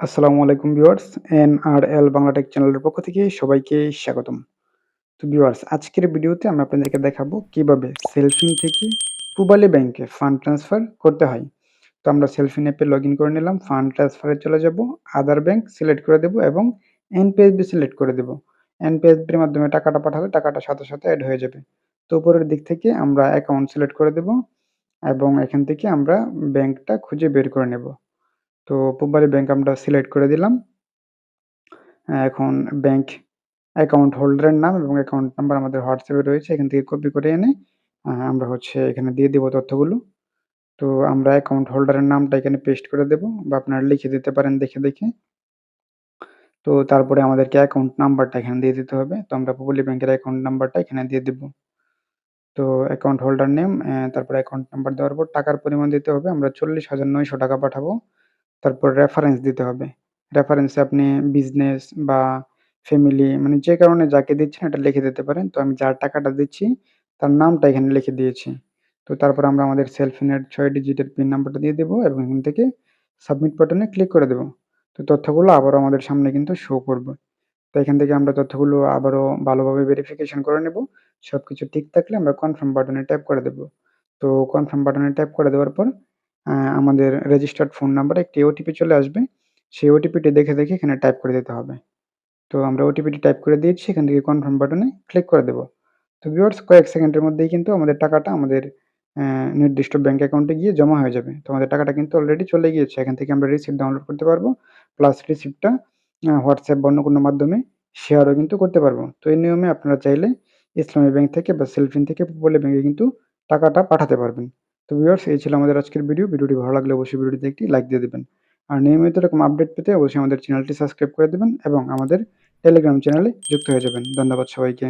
আসসালামু আলাইকুম viewers N R L Bangla tech চ্যানেলের পক্ষ থেকে সবাইকে স্বাগতম। তো ভিউয়ার্স, আজকের ভিডিওতে আমি আপনাদেরকে দেখাবো কীভাবে সেলফিন থেকে পুবালি ব্যাংকে ফান্ড ট্রান্সফার করতে হয়। তো আমরা সেলফিন অ্যাপে লগ করে নিলাম ফান্ড ট্রান্সফারে চলে যাব আদার ব্যাংক সিলেক্ট করে দেব এবং এনপিএসবি সিলেক্ট করে দেব। এনপিএসবির মাধ্যমে টাকাটা পাঠালে টাকাটা সাথে সাথে অ্যাড হয়ে যাবে। তো উপরের দিক থেকে আমরা অ্যাকাউন্ট সিলেক্ট করে দেব এবং এখান থেকে আমরা ব্যাংকটা খুঁজে বের করে নেব। তো পুবালি ব্যাংক আমরা সিলেক্ট করে দিলাম। এখন ব্যাংক অ্যাকাউন্ট হোল্ডারের নাম এবং অ্যাকাউন্ট নাম্বার আমাদের হোয়াটসঅ্যাপে রয়েছে, এখান থেকে কপি করে এনে আমরা হচ্ছে এখানে দিয়ে দেবো তথ্যগুলো। তো আমরা অ্যাকাউন্ট হোল্ডারের নামটা এখানে পেস্ট করে দেব বা আপনারা লিখে দিতে পারেন দেখে দেখে। তো তারপরে আমাদেরকে অ্যাকাউন্ট নাম্বারটা এখানে দিয়ে দিতে হবে। তো আমরা পুবলি ব্যাংকের অ্যাকাউন্ট নাম্বারটা এখানে দিয়ে দেব। তো অ্যাকাউন্ট হোল্ডার নেম তারপরে অ্যাকাউন্ট নাম্বার দেওয়ার পর টাকার পরিমাণ দিতে হবে। আমরা চল্লিশ হাজার নয়শো টাকা পাঠাবো। তারপর রেফারেন্স দিতে হবে। রেফারেন্সে আপনি বিজনেস বা ফ্যামিলি মানে যে কারণে যাকে দিচ্ছেন এটা লিখে দিতে পারেন। তো আমি যার টাকাটা দিচ্ছি, তার নামটা এখানে লিখে দিয়েছি। তো তারপর আমরা আমাদের সেলফিনের ছয় ডিজিটের পিন নাম্বারটা দিয়ে দেবো এবং এখান থেকে সাবমিট বাটনে ক্লিক করে দেবো। তো তথ্যগুলো আবারও আমাদের সামনে কিন্তু শো করবে। তো এখান থেকে আমরা তথ্যগুলো আবারও ভালোভাবে ভেরিফিকেশন করে নেব। সব কিছু ঠিক থাকলে আমরা কনফার্ম বাটনে ট্যাপ করে দেবো। তো কনফার্ম বাটনে ট্যাপ করে দেওয়ার পর আমাদের রেজিস্টার্ড ফোন নাম্বারে একটি ওটিপি চলে আসবে। সেই ওটিপিটি দেখে দেখে এখানে টাইপ করে দিতে হবে। তো আমরা ওটিপিটি টাইপ করে দিয়েছি এখান থেকে কনফার্ম বাটনে ক্লিক করে দেবো। তো ভিউয়ার্স কয়েক সেকেন্ডের মধ্যেই কিন্তু আমাদের টাকাটা আমাদের নির্দিষ্ট ব্যাঙ্ক অ্যাকাউন্টে গিয়ে জমা হয়ে যাবে। তো আমাদের টাকাটা কিন্তু অলরেডি চলে গিয়েছে। এখান থেকে আমরা রিসিপ্ট ডাউনলোড করতে পারব। প্লাস রিসিপ্টটা হোয়াটসঅ্যাপ বা অন্য কোনো মাধ্যমে শেয়ারও কিন্তু করতে পারব। তো এই নিয়মে আপনারা চাইলে ইসলামী ব্যাংক থেকে বা সেলফিন থেকে বলে ব্যাংকে কিন্তু টাকাটা পাঠাতে পারবেন। তো ভিউয়ার্স এই ছিল আমাদের আজকের ভিডিও ভিডিওটি ভালো লাগলে অবশ্যই ভিডিওটিতে একটি লাইক দিয়ে দেবেন। আর নিয়মিত এরকম আপডেট পেতে অবশ্যই আমাদের চ্যানেলটি সাবস্ক্রাইব করে দেবেন এবং আমাদের টেলিগ্রাম চ্যানেলে যুক্ত হয়ে যাবেন। ধন্যবাদ সবাইকে।